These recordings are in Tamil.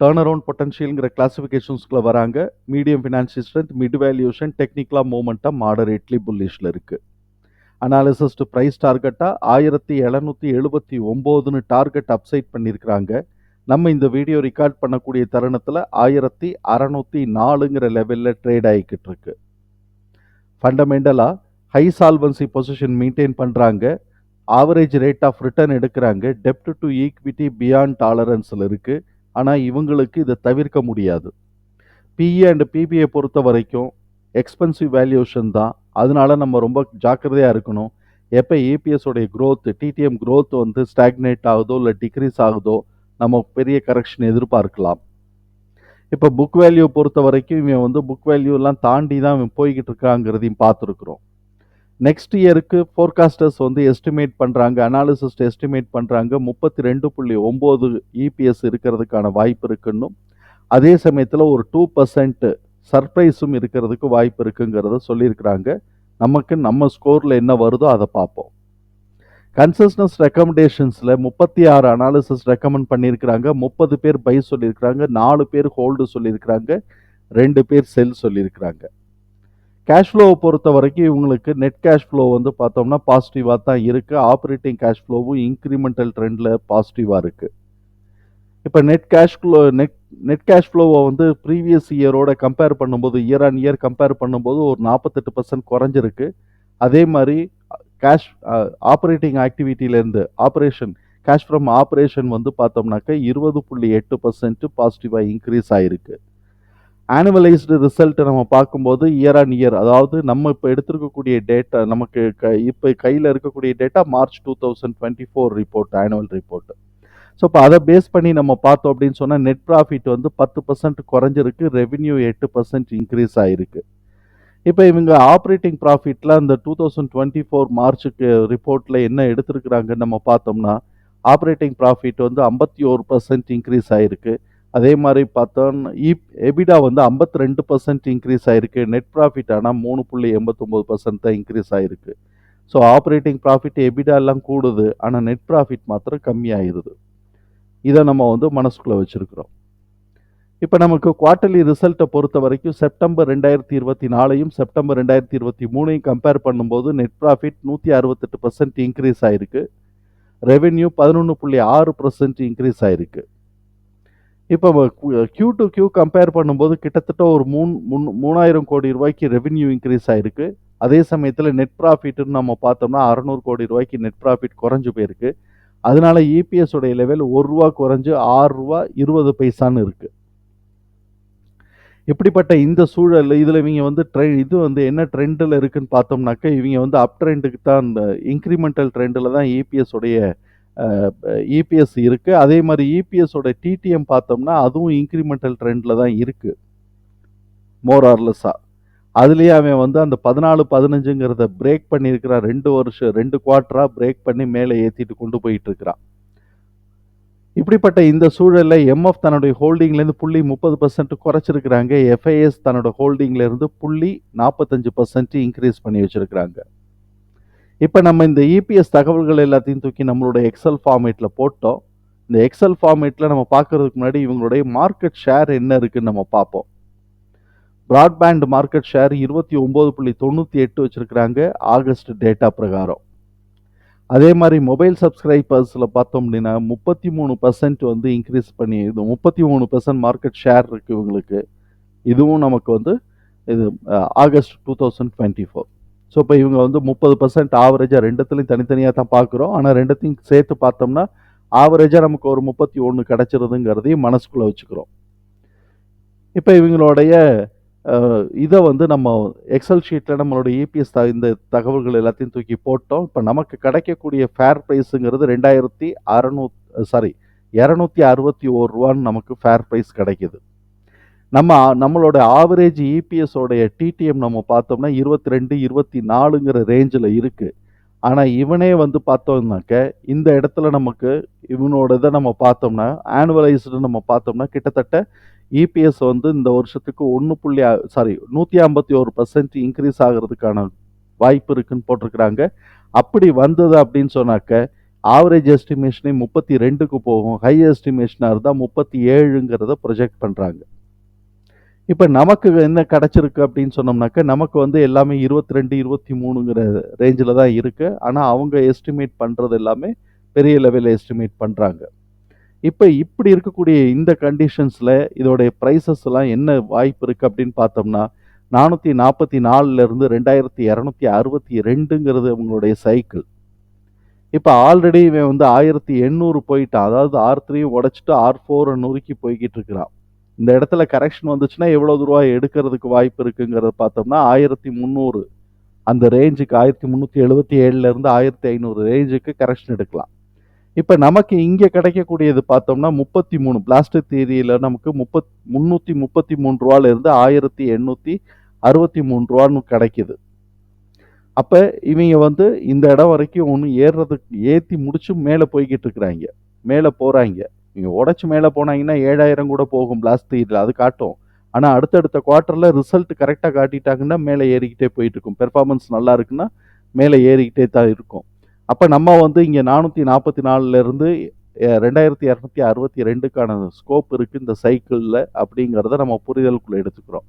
டேர்ன் அரவுண்ட் பொட்டன்ஷியல்ங்கிற கிளாஸிஃபிகேஷன்ஸ்குள்ளே வராங்க. Medium financial strength mid valuation டெக்னிக்கலாக மூமெண்ட்டாக மாடரேட்லி புல்லிஷில் இருக்குது அனாலிசிஸ் டு ப்ரைஸ் டார்கெட்டாக ஆயிரத்தி எழுநூற்றி எழுபத்தி ஒம்போதுன்னு டார்கெட் அப்சைட் பண்ணியிருக்கிறாங்க நம்ம இந்த வீடியோ ரெக்கார்ட் பண்ணக்கூடிய தருணத்தில் ஆயிரத்தி அறநூற்றி நாலுங்கிற லெவலில் ட்ரேட் ஆகிக்கிட்டு இருக்கு. ஃபண்டமெண்டலாக ஹை சால்வன்சி பொசிஷன் மெயின்டைன் பண்ணுறாங்க ஆவரேஜ் ரேட் ஆஃப் ரிட்டர்ன் எடுக்கிறாங்க. டெப்ட் டு ஈக்விட்டி பியாண்ட் டாலரன்ஸில் இருக்குது ஆனால் இவங்களுக்கு இதை தவிர்க்க முடியாது. பிஇ அண்ட் பிபிஐ பொறுத்த வரைக்கும் எக்ஸ்பென்சிவ் வேல்யூஷன் தான். அதனால நம்ம ரொம்ப ஜாக்கிரதையாக இருக்கணும். எப்போ ஏபிஎஸ் க்ரோத்து டிடிஎம் க்ரோத் வந்து ஸ்டாக்னேட் ஆகுதோ இல்லை டிக்ரீஸ் ஆகுதோ நம்ம பெரிய கரெக்ஷன் எதிர்பார்க்கலாம். இப்போ புக் வேல்யூ பொறுத்த வரைக்கும் இவன் வந்து புக் வேல்யூலாம் தாண்டி தான் இவன் போய்கிட்டு இருக்காங்கிறதையும் பார்த்துருக்குறோம். நெக்ஸ்ட் இயருக்கு ஃபோர்காஸ்டர்ஸ் வந்து எஸ்டிமேட் பண்ணுறாங்க அனாலிசிஸ்ட் எஸ்டிமேட் பண்ணுறாங்க முப்பத்தி ரெண்டு புள்ளி ஒம்பது இபிஎஸ் இருக்கிறதுக்கான வாய்ப்பு இருக்குன்னும் அதே சமயத்தில் ஒரு டூ பர்சன்ட் சர்ப்ரைஸும் இருக்கிறதுக்கு வாய்ப்பு இருக்குங்கிறத சொல்லியிருக்கிறாங்க. நமக்கு நம்ம ஸ்கோரில் என்ன வருதோ அதை பார்ப்போம். கன்சஸ்னஸ் ரெக்கமெண்டேஷன்ஸில் முப்பத்தி ஆறு அனாலிசிஸ் ரெக்கமெண்ட் பண்ணியிருக்கிறாங்க. முப்பது பேர் பை சொல்லியிருக்கிறாங்க. நாலு பேர் ஹோல்டு சொல்லியிருக்கிறாங்க. ரெண்டு பேர் செல் சொல்லியிருக்கிறாங்க. கேஷ் ஃப்ளோவை பொறுத்த வரைக்கும் இவங்களுக்கு நெட் கேஷ் ஃப்ளோ வந்து பார்த்தோம்னா பாசிட்டிவாக தான் இருக்குது ஆப்ரேட்டிங் கேஷ் ஃப்ளோவும் இன்க்ரிமெண்டல் ட்ரெண்டில் பாசிட்டிவாக இருக்குது இப்போ net cash flow net net cash ஃப்ளோவை வந்து ப்ரீவியஸ் இயரோட கம்பேர் பண்ணும்போது இயர் ஆன் இயர் கம்பேர் பண்ணும்போது ஒரு நாற்பத்தெட்டு பர்சன்ட் குறைஞ்சிருக்கு. அதே மாதிரி கேஷ் ஆப்ரேட்டிங் ஆக்டிவிட்டியிலேருந்து ஆப்ரேஷன் கேஷ் ஃப்ரம் ஆப்ரேஷன் வந்து பார்த்தோம்னாக்க இருபது புள்ளி எட்டு பர்சன்ட் பாசிட்டிவாக இன்க்ரீஸ் ஆகிருக்கு ஆனுவலைஸ்டு ரிசல்ட்டை நம்ம பார்க்கும்போது இயர் ஆன் இயர் அதாவது நம்ம இப்போ எடுத்திருக்கக்கூடிய டேட்டா நமக்கு க இப்போ கையில் இருக்கக்கூடிய data March two thousand twenty four report annual report so இப்போ அதை பேஸ் பண்ணி நம்ம பார்த்தோம் அப்படின்னு சொன்னால் நெட் ப்ராஃபிட் வந்து பத்து பர்சன்ட் குறைஞ்சிருக்கு ரெவென்யூ எட்டு பர்சன்ட் இன்க்ரீஸ் ஆகிருக்கு இப்போ இவங்க ஆப்ரேட்டிங் ப்ராஃபிட்டில் அந்த டூ தௌசண்ட் டுவெண்ட்டி ஃபோர் மார்ச்சுக்கு ரிப்போர்ட்டில் என்ன எடுத்திருக்கிறாங்கன்னு நம்ம பார்த்தோம்னா ஆப்ரேட்டிங் ப்ராஃபிட் வந்து ஐம்பத்தி ஒரு பர்சன்ட் இன்க்ரீஸ் ஆகிருக்கு அதே மாதிரி பார்த்தோம்னா இப் எபிடா வந்து ஐம்பத்தி ரெண்டு பர்சன்ட் இன்க்ரீஸ் ஆகிருக்கு நெட் ப்ராஃபிட் ஆனால் மூணு புள்ளி எண்பத்தொம்போது பர்சன்ட் தான் இன்க்ரீஸ் ஆகிருக்கு ஸோ ஆப்ரேட்டிங் ப்ராஃபிட் எபிடா எல்லாம் கூடுது. ஆனால் நெட் ப்ராஃபிட் மாத்திரம் கம்மியாகிடுது இதை நம்ம வந்து மனசுக்குள்ளே வச்சுருக்கிறோம். இப்போ நமக்கு குவார்ட்டர்லி ரிசல்ட்டை பொறுத்த வரைக்கும் செப்டம்பர் ரெண்டாயிரத்தி இருபத்தி நாலையும் செப்டம்பர் ரெண்டாயிரத்தி இருபத்தி மூணையும் கம்பேர் பண்ணும்போது நெட் ப்ராஃபிட் நூற்றி அறுபத்தெட்டு பர்சன்ட் இன்க்ரீஸ் ஆகிருக்கு ரெவென்யூ பதினொன்று புள்ளி ஆறு பர்சன்ட் இன்க்ரீஸ் ஆகிருக்கு இப்போ கியூ டு கியூ கம்பேர் பண்ணும்போது கிட்டத்தட்ட ஒரு மூணு மூணு மூணாயிரம் கோடி ரூபாய்க்கு ரெவென்யூ இன்க்ரீஸ் ஆயிருக்கு. அதே சமயத்தில் நெட் ப்ராஃபிட்னு நம்ம பார்த்தோம்னா அறநூறு கோடி ரூபாய்க்கு நெட் ப்ராஃபிட் குறைஞ்சு போயிருக்கு. அதனால இபிஎஸ் உடைய லெவல் ஒரு ரூபா குறைஞ்சு ஆறு ரூபா இருபது பைசான்னு இருக்கு. இப்படிப்பட்ட இந்த சூழல் இதில் இவங்க வந்து ட்ரெ இது வந்து என்ன ட்ரெண்டில் இருக்குன்னு பார்த்தோம்னாக்க இவங்க வந்து அப் ட்ரெண்டுக்கு தான் இந்த இன்க்ரிமெண்டல் ட்ரெண்டில் தான் இபிஎஸ் உடைய இபிஎஸ் இருக்குது அதே மாதிரி இபிஎஸோட டிடிஎம் பார்த்தோம்னா அதுவும் இன்க்ரிமெண்டல் ட்ரெண்டில் தான் இருக்குது மோர் ஆர்லெஸ்ஸாக அதுலேயே அவன் வந்து அந்த பதினாலு பதினஞ்சுங்கிறத பிரேக் பண்ணியிருக்கிறான். ரெண்டு வருஷம் ரெண்டு குவார்ட்டராக பிரேக் பண்ணி மேலே ஏற்றிட்டு கொண்டு போயிட்டுருக்கிறான். இப்படிப்பட்ட இந்த சூழலில் எம்எஃப் தன்னுடைய ஹோல்டிங்லேருந்து புள்ளி முப்பது பர்சன்ட் குறைச்சிருக்கிறாங்க. எஃப்ஐஎஸ் தன்னோட ஹோல்டிங்லேருந்து புள்ளி நாற்பத்தஞ்சு பர்சன்ட் இன்க்ரீஸ் பண்ணி வச்சுருக்கிறாங்க. இப்போ நம்ம இந்த இபிஎஸ் தகவல்கள் எல்லாத்தையும் தூக்கி நம்மளோட எக்ஸல் ஃபார்மேட்டில் போட்டோம். இந்த எக்ஸல் ஃபார்மேட்டில் நம்ம பார்க்கறதுக்கு முன்னாடி இவங்களுடைய மார்க்கெட் ஷேர் என்ன இருக்குன்னு நம்ம பார்ப்போம். ப்ராட்பேண்ட் மார்க்கெட் ஷேர் இருபத்தி ஒம்பது புள்ளி தொண்ணூற்றி எட்டு வச்சுருக்கிறாங்க ஆகஸ்ட் டேட்டா பிரகாரம். அதே மாதிரி மொபைல் சப்ஸ்கிரைபர்ஸில் பார்த்தோம் அப்படின்னா முப்பத்தி மூணு பர்சன்ட் வந்து இன்க்ரீஸ் பண்ணி இது முப்பத்தி மூணு பர்சன்ட் மார்க்கெட் ஷேர் இருக்குது இவங்களுக்கு. இதுவும் நமக்கு வந்து இது August two thousand twenty four so இப்போ இவங்க வந்து முப்பது பர்சன்ட் ஆவரேஜாக ரெண்டுத்துலையும் தனித்தனியாக தான் பார்க்குறோம். ஆனால் ரெண்டுத்தையும் சேர்த்து பார்த்தோம்னா ஆவரேஜாக நமக்கு ஒரு முப்பத்தி ஒன்று கிடச்சிருதுங்கிறதையும் மனசுக்குள்ளே வச்சுக்கிறோம். இப்போ இவங்களுடைய இதை வந்து நம்ம எக்ஸல் ஷீட்டில் நம்மளோட இபிஎஸ் த இந்த தகவல்கள் எல்லாத்தையும் தூக்கி போட்டோம். இப்போ நமக்கு கிடைக்கக்கூடிய ஃபேர் ப்ரைஸுங்கிறது ரெண்டாயிரத்தி அறநூ சாரி இரநூத்தி அறுபத்தி ஓர் ரூபான்னு நமக்கு ஃபேர் ப்ரைஸ் கிடைக்கிது. நம்ம நம்மளோட ஆவரேஜ் இபிஎஸோடைய டிடிஎம் நம்ம பார்த்தோம்னா இருபத்தி ரெண்டு இருபத்தி நாலுங்கிற ரேஞ்சில் இருக்குது ஆனால் இவனே வந்து பார்த்தோம்னாக்க இந்த இடத்துல நமக்கு இவனோட இதை நம்ம பார்த்தோம்னா ஆனுவலைஸ்டு நம்ம பார்த்தோம்னா கிட்டத்தட்ட இபிஎஸ் வந்து இந்த வருஷத்துக்கு ஒன்று புள்ளி சாரி நூற்றி ஐம்பத்தி ஒரு பர்சன்ட் இன்க்ரீஸ் ஆகிறதுக்கான வாய்ப்பு இருக்குன்னு போட்டிருக்கிறாங்க. அப்படி வந்தது அப்படின்னு சொன்னாக்க ஆவரேஜ் எஸ்டிமேஷனே முப்பத்தி ரெண்டுக்கு போகும். ஹை எஸ்டிமேஷனாக இருந்தால் முப்பத்தி ஏழுங்கிறத ப்ரொஜெக்ட் பண்ணுறாங்க இப்போ நமக்கு என்ன கிடச்சிருக்கு அப்படின்னு சொன்னோம்னாக்க நமக்கு வந்து எல்லாமே இருபத்தி ரெண்டு இருபத்தி மூணுங்கிற ரேஞ்சில் தான் இருக்குது ஆனால் அவங்க எஸ்டிமேட் பண்ணுறது எல்லாமே பெரிய லெவலில் எஸ்டிமேட் பண்ணுறாங்க இப்போ இப்படி இருக்கக்கூடிய இந்த கண்டிஷன்ஸில் இதோடைய ப்ரைஸஸ் எல்லாம் என்ன வாய்ப்பு இருக்குது அப்படின்னு பார்த்தோம்னா நானூற்றி நாற்பத்தி நாலுலேருந்து ரெண்டாயிரத்தி இரநூத்தி அறுபத்தி ரெண்டுங்கிறது அவங்களுடைய சைக்கிள் இப்போ ஆல்ரெடி இவன் வந்து ஆயிரத்தி எண்ணூறு போயிட்டான். அதாவது ஆர் த்ரீ உடச்சிட்டு ஆர் ஃபோரை நூறுக்கி போய்கிட்டு இருக்கிறான். இந்த இடத்துல கரெக்ஷன் வந்துச்சுன்னா எவ்வளோ ரூபா எடுக்கிறதுக்கு வாய்ப்பு இருக்குங்கிறத பார்த்தோம்னா ஆயிரத்தி முந்நூறு. அந்த ரேஞ்சுக்கு ஆயிரத்தி முந்நூற்றி எழுபத்தி ஏழுலேருந்து ஆயிரத்தி ஐநூறு ரேஞ்சுக்கு கரெக்ஷன் எடுக்கலாம். இப்போ நமக்கு இங்கே கிடைக்கக்கூடியது பார்த்தோம்னா முப்பத்தி மூணு. பிளாஸ்டிக் தீரியில் நமக்கு முப்பத் முந்நூற்றி முப்பத்தி மூணு ரூபாலேருந்து ஆயிரத்தி எண்ணூற்றி அறுபத்தி மூணு ரூபான்னு கிடைக்கிது. அப்போ இவங்க வந்து இந்த இடம் வரைக்கும் ஒன்று ஏறுறதுக்கு ஏற்றி முடிச்சு மேலே போய்கிட்டு இருக்கிறாங்க. மேலே போகிறாங்க நீங்கள் உடச்சி மேலே போனாங்கன்னா ஏழாயிரம் கூட போகும் பிளாஸ்ட் இதில் அது காட்டும். ஆனால் அடுத்தடுத்த குவார்ட்டரில் ரிசல்ட் கரெக்டாக காட்டிட்டாங்கன்னா மேலே ஏறிக்கிட்டே போயிட்டு இருக்கும் பெர்ஃபார்மன்ஸ் நல்லா இருக்குன்னா மேலே ஏறிக்கிட்டே தான் இருக்கும். அப்போ நம்ம வந்து இங்கே நானூற்றி நாற்பத்தி நாலுலேருந்து ரெண்டாயிரத்தி இரநூத்தி அறுபத்தி ரெண்டுக்கான ஸ்கோப் இருக்குது இந்த சைக்கிளில் அப்படிங்கிறத நம்ம புரிதலுக்குள்ளே எடுத்துக்கிறோம்.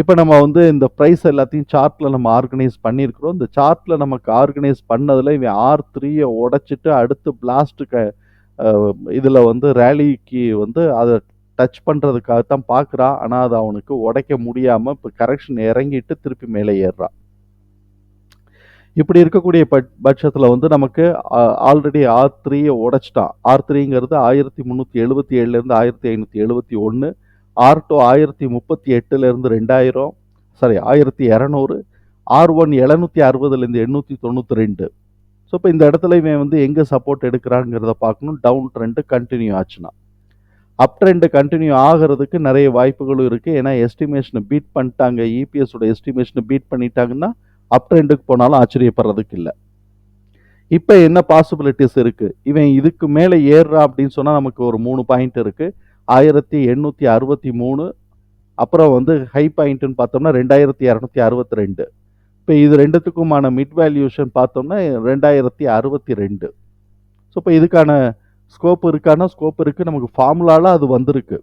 இப்போ நம்ம வந்து இந்த ப்ரைஸ் எல்லாத்தையும் சார்ட்டில் நம்ம ஆர்கனைஸ் பண்ணியிருக்கிறோம். இந்த சார்ட்டில் நமக்கு ஆர்கனைஸ் பண்ணதில் இவன் ஆர் த்ரீயை உடைச்சிட்டு அடுத்து பிளாஸ்ட்டு இதில் வந்து ரேலிக்கு வந்து அதை டச் பண்ணுறதுக்காக தான் பார்க்குறான் ஆனால் அதை அவனுக்கு உடைக்க முடியாமல் இப்போ கரெக்ஷன் இறங்கிட்டு திருப்பி மேலே ஏறுறான் இப்படி இருக்கக்கூடிய பட் பட்சத்தில் வந்து நமக்கு ஆல்ரெடி ஆர் த்ரீயை உடைச்சிட்டான். ஆர் த்ரீங்கிறது ஆயிரத்தி முந்நூற்றி எழுபத்தி ஏழுலேருந்து ஆயிரத்தி ஐநூற்றி எழுபத்தி ஒன்று ஆர் டூ ஆயிரத்தி முப்பத்தி எட்டுலேருந்து ரெண்டாயிரம் சாரி ஆயிரத்தி இரநூறு ஆர் ஒன் எழுநூற்றி அறுபதுலேருந்து எண்ணூற்றி தொண்ணூற்றி ரெண்டு. ஸோ இப்போ இந்த இடத்துல இவன் வந்து எங்கே சப்போர்ட் எடுக்கிறாங்கிறத பார்க்கணும். டவுன் ட்ரெண்டு கண்டினியூ ஆச்சுன்னா. அப் ட்ரெண்டு கண்டினியூ ஆகிறதுக்கு நிறைய வாய்ப்புகளும் இருக்குது ஏன்னா எஸ்டிமேஷனை பீட் பண்ணிட்டாங்க. இபிஎஸோட எஸ்டிமேஷனை பீட் பண்ணிட்டாங்கன்னா அப் ட்ரெண்டுக்கு போனாலும் ஆச்சரியப்படுறதுக்கு இல்லை. இப்போ என்ன பாசிபிலிட்டிஸ் இருக்குது இவன் இதுக்கு மேலே ஏறுறா அப்படின்னு சொன்னால் நமக்கு ஒரு மூணு பாயிண்ட் இருக்குது ஆயிரத்தி எண்ணூற்றி அறுபத்தி மூணு அப்புறம் வந்து ஹை பாயிண்ட்டுன்னு பார்த்தோம்னா ரெண்டாயிரத்தி இரநூத்தி அறுபத்தி ரெண்டு. இப்போ இது ரெண்டுத்துக்குமான மிட் வேல்யூஷன் பார்த்தோம்னா ரெண்டாயிரத்தி அறுபத்தி ரெண்டு. ஸோ இப்போ இதுக்கான ஸ்கோப் இருக்கான? ஸ்கோப் இருக்குது நமக்கு ஃபார்முலாவில் அது வந்திருக்கு.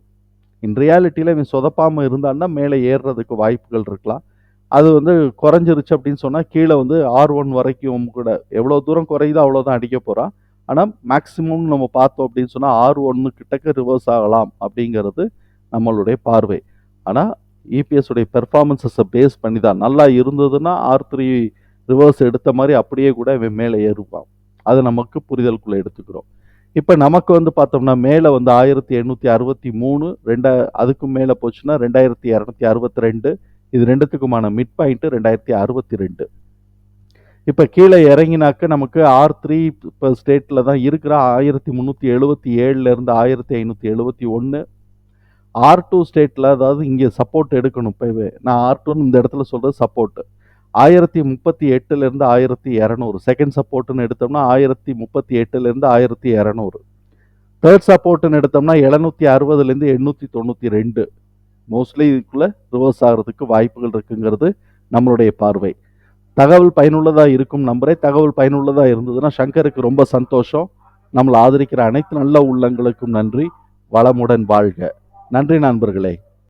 இன் ரியாலிட்டியில் இவன் சொதப்பாமல் இருந்தான்னா மேலே ஏறுறதுக்கு வாய்ப்புகள் இருக்கலாம். அது வந்து குறைஞ்சிருச்சு அப்படின்னு சொன்னால் கீழே வந்து ஆர் ஒன் வரைக்கும் கூட எவ்வளோ தூரம் குறையுதோ அவ்வளோதான் அடிக்க போகிறான் ஆனால் மேக்ஸிமம் நம்ம பார்த்தோம் அப்படின்னு சொன்னால் ஆர் ஒன்று கிட்டக்க ரிவர்ஸ் ஆகலாம் அப்படிங்கிறது நம்மளுடைய பார்வை. ஆனால் இபிஎஸ் உடைய பெர்ஃபார்மன்ஸஸை பேஸ் பண்ணி தான் நல்லா இருந்ததுன்னா ஆர் த்ரீ ரிவர்ஸ் எடுத்த மாதிரி அப்படியே கூட இவன் மேலே ஏறுவான் அது நமக்கு புரிதலுக்குள்ளே எடுத்துக்கிறோம். இப்போ நமக்கு வந்து பார்த்தோம்னா மேலே வந்து ஆயிரத்தி எண்ணூற்றி அறுபத்தி மூணு ரெண்டா அதுக்கும் மேலே போச்சுன்னா ரெண்டாயிரத்தி இரநூத்தி அறுபத்தி ரெண்டு. இது ரெண்டுத்துக்குமான மிட் பாயிண்ட்டு ரெண்டாயிரத்தி அறுபத்தி ரெண்டு. இப்போ கீழே இறங்கினாக்க நமக்கு ஆர் த்ரீ இப்போ ஸ்டேட்டில் தான் இருக்கிற ஆயிரத்தி முந்நூற்றி எழுபத்தி ஏழுலேருந்து ஆயிரத்தி ஐநூற்றி எழுபத்தி ஒன்று ஆர் டூ ஸ்டேட்டில் அதாவது இங்கே சப்போர்ட் எடுக்கணும். இப்போவே நான் ஆர் டூன்னு இந்த இடத்துல சொல்கிறது சப்போர்ட்டு ஆயிரத்தி முப்பத்தி எட்டுலேருந்து ஆயிரத்தி இரநூறு. செகண்ட் சப்போர்ட்டுன்னு எடுத்தோம்னா ஆயிரத்தி முப்பத்தி எட்டுலேருந்து ஆயிரத்தி இரநூறு. தேர்ட் சப்போர்ட்டுன்னு எடுத்தோம்னா எழுநூற்றி அறுபதுலேருந்து எண்ணூற்றி தொண்ணூற்றி ரெண்டு. மோஸ்ட்லி இதுக்குள்ளே ரிவர்ஸ் ஆகிறதுக்கு வாய்ப்புகள் இருக்குங்கிறது நம்மளுடைய பார்வை. தகவல் பயனுள்ளதாக இருக்கும் நம்பரே. தகவல் பயனுள்ளதாக இருந்ததுன்னா சங்கருக்கு ரொம்ப சந்தோஷம். நம்மளை ஆதரிக்கிற அனைத்து நல்ல உள்ளங்களுக்கும் நன்றி. வளமுடன் வாழ்க. நன்றி நண்பர்களே.